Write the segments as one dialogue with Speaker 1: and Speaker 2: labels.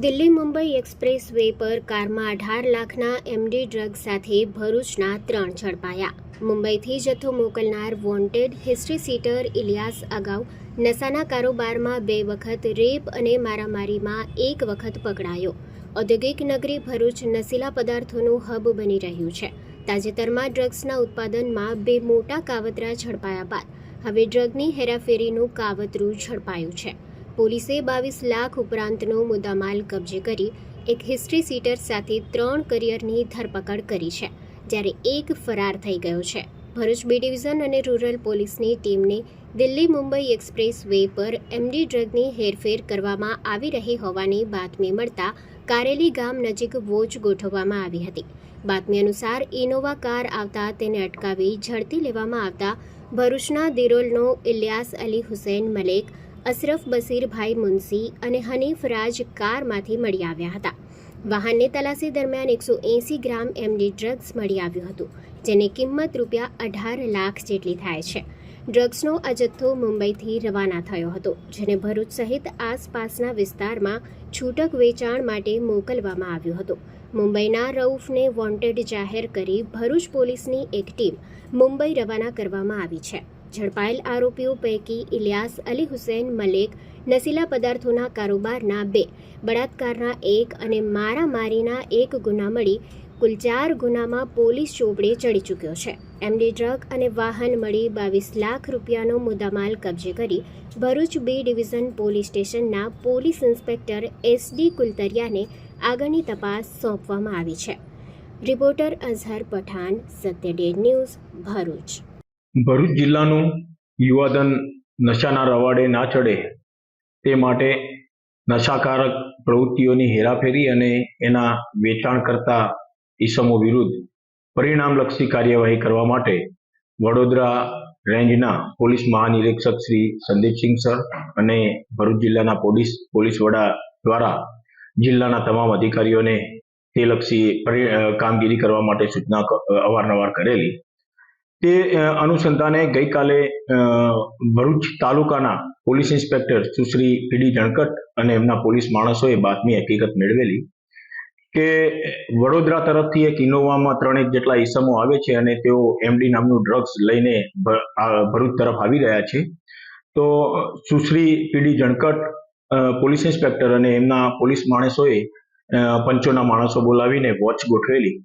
Speaker 1: Delhi Mumbai express way પર કારમાં અઢાર લાખના એમડી ડ્રગ સાથે ભરૂચના ત્રણ ઝડપાયા. મુંબઈથી જથ્થો મોકલનાર વોન્ટેડ હિસ્ટ્રી સીટર ઇલિયાસ અગાઉ નશાના કારોબારમાં બે વખત રેપ અને મારામારીમાં એક વખત પકડાયો. ઔદ્યોગિક નગરી ભરૂચ નશીલા પદાર્થોનું હબ બની રહ્યું છે. તાજેતરમાં ડ્રગ્સના ઉત્પાદનમાં બે મોટા કાવતરા ઝડપાયા બાદ. હવે ડ્રગની હેરાફેરીનું કાવતરું ઝડપાયું છે. પોલીસે બાવીસ લાખ ઉપરાંતનો મુદ્દામાલ કબજે કરી એક હિસ્ટ્રી સીટર સાથે ત્રણ કરિયરની ધરપકડ કરી છે, જ્યારે એક ફરાર થઈ ગયો છે. ભરૂચ બી ડિવિઝન અને રૂરલ પોલીસની ટીમને દિલ્હી મુંબઈ એક્સપ્રેસ વે પર એમડી ડ્રગની હેરફેર કરવામાં આવી રહી હોવાની બાતમી મળતા કારેલી ગામ નજીક વોચ ગોઠવવામાં આવી હતી. બાતમી અનુસાર, ઇનોવા કાર આવતા તેને અટકાવી ઝડપી લેવામાં આવતા ભરૂચના દિરોલનો ઇલિયાસ અલી હુસૈન મલેક અશરફ બસીરભાઈ મુનસી અને હનીફ રાજ કારમાંથી મળી આવ્યા હતા. વાહનની તલાશી દરમિયાન એકસો એંસી ગ્રામ એમડી ડ્રગ્સ મળી આવ્યું હતું, જેની કિંમત રૂપિયા અઢાર લાખ જેટલી થાય છે. ડ્રગ્સનો આ જથ્થો મુંબઈથી રવાના થયો હતો, જેને ભરૂચ સહિત આસપાસના વિસ્તારમાં છૂટક વેચાણ માટે મોકલવામાં આવ્યો હતો. મુંબઈના રઉફને વોન્ટેડ જાહેર કરી ભરૂચ પોલીસની એક ટીમ મુંબઈ રવાના કરવામાં આવી છે. ઝડપાયેલ આરોપીઓ પૈકી ઇલિયાસ અલી હુસૈન, મલેક નશીલા પદાર્થોના કારોબારના બે, બળાત્કારના એક અને મારામારીના એક ગુના મળી કુલ ચાર ગુનામાં પોલીસ ચોપડે ચડી ચૂક્યો છે. એમડી ડ્રગ અને વાહન મળી બાવીસ લાખ રૂપિયાનો મુદ્દામાલ કબજે કરી ભરૂચ બી ડિવિઝન પોલીસ સ્ટેશનના પોલીસ ઇન્સ્પેક્ટર એસ ડી કુલતરિયાને આગળની તપાસ સોંપવામાં આવી છે. Reporter Azhar Pathan, Satya Day News, Bharuch.
Speaker 2: Bharuch જિલ્લાનું યુવાધન નશાના રવાડે ના ચડે તે માટે નશાકારક પ્રવૃત્તિઓની હેરાફેરી અને એના વેચાણ કરતા ઈસમો વિરુદ્ધ પરિણામલક્ષી કાર્યવાહી કરવા માટે વડોદરા રેન્જના પોલીસ મહાનિરીક્ષક શ્રી સંદીપસિંહ સર અને ભરૂચ જિલ્લાના પોલીસ પોલીસ વડા દ્વારા જિલ્લાના તમામ અધિકારીઓને તે લક્ષી કામગીરી કરવા માટે સૂચના અવારનવાર કરેલી. તે અનુસંધાને ગઈકાલે ભરૂચ તાલુકાના પોલીસ ઇન્સ્પેક્ટર સુશ્રી પીડી જણકટ અને એમના પોલીસ માણસોએ બાતમી હકીકત મેળવેલી કે વડોદરા તરફથી એક ઇનોવામાં ત્રણેક જેટલા ઈસમો આવે છે અને તેઓ એમડી નામનું ડ્રગ્સ લઈને ભરૂચ તરફ આવી રહ્યા છે. તો, સુશ્રી પીડી જણકટ પોલીસ ઇન્સ્પેક્ટર અને એમના પોલીસ માણસોએ પંચોના માણસો બોલાવીને વોચ ગોઠવેલી.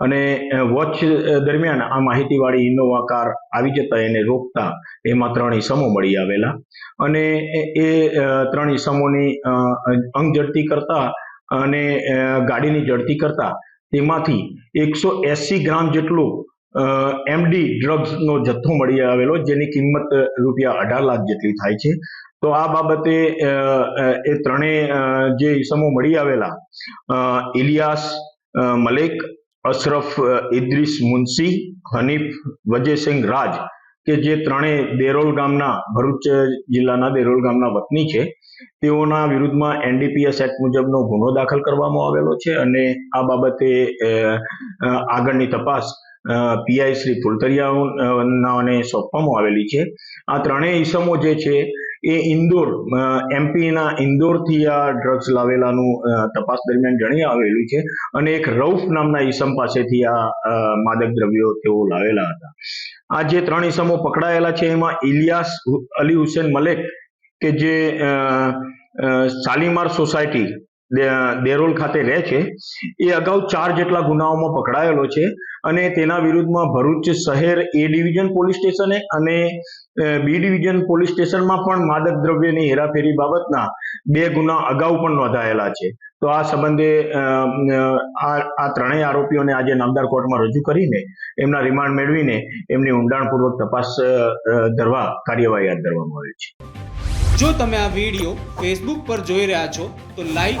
Speaker 2: અને વોચ દરમિયાન આ માહિતીવાળી ઇનોવા કાર આવી જતા એને રોકતા એમાં ત્રણ ઈસમો મળી આવેલા. અને એ- ત્રણ ઈસમોની અંગ જડતી કરતા અને ગાડીની જડતી કરતા તેમાંથી એકસો એસી ગ્રામ જેટલું એમડી ડ્રગ્સનો જથ્થો મળી આવેલો જેની કિંમત રૂપિયા અઢાર લાખ જેટલી થાય છે. તો આ બાબતે એ ત્રણેય જે ઈસમો મળી આવેલા ઇલિયાસ મલેક અશરફ ઇદ્રીસ મુનસી હનીફ, વજયસિંહ રાજ કે જે ત્રણેય દેરોલ ગામના, ભરૂચ જિલ્લાના દેરોલ ગામના વતની છે, તેઓના વિરુદ્ધમાં એનડીપીએસ એક્ટ મુજબનો ગુનો દાખલ કરવામાં આવેલો છે અને આ બાબતે આગળની તપાસ પીઆઈ શ્રી ફુલતરિયાઓને સોંપવામાં આવેલી છે. આ ત્રણેય ઈસમો જે છે એ ઇન્દોર એમપીના ઇન્દોરથી આ ડ્રગ્સ લાવેલાનું તપાસ દરમિયાન જણી આવેલું છે અને એક રઉફ નામના ઈસમ પાસેથી આ માદક દ્રવ્યો તેઓ લાવેલા હતા. આ જે ત્રણ ઈસમો પકડાયેલા છે એમાં ઇલિયાસ અલી હુસેન મલેક કે જે શાલીમાર સોસાયટી દેરોલ ખાતે રહે છે. એ અગાઉ ચાર જેટલા ગુનાઓમાં પકડાયેલો છે અને તેના વિરુદ્ધમાં ભરૂચ શહેર એ ડિવિઝન પોલીસ સ્ટેશને અને બી ડિવિઝન પોલીસ સ્ટેશનમાં પણ માદક દ્રવ્યની હેરાફેરી બાબતના બે ગુના અગાઉ પણ નોંધાયેલા છે. તો આ સંબંધે આ ત્રણેય આરોપીઓને આજે નામદાર કોર્ટમાં રજૂ કરીને એમના રિમાન્ડ મેળવીને એમની ઊંડાણપૂર્વક તપાસ ધરવા કાર્યવાહી હાથ ધરવામાં આવી છે.
Speaker 3: જો તમે આ વીડિયો ફેસબુક પર જોઈ રહ્યા છો, તો લાઈક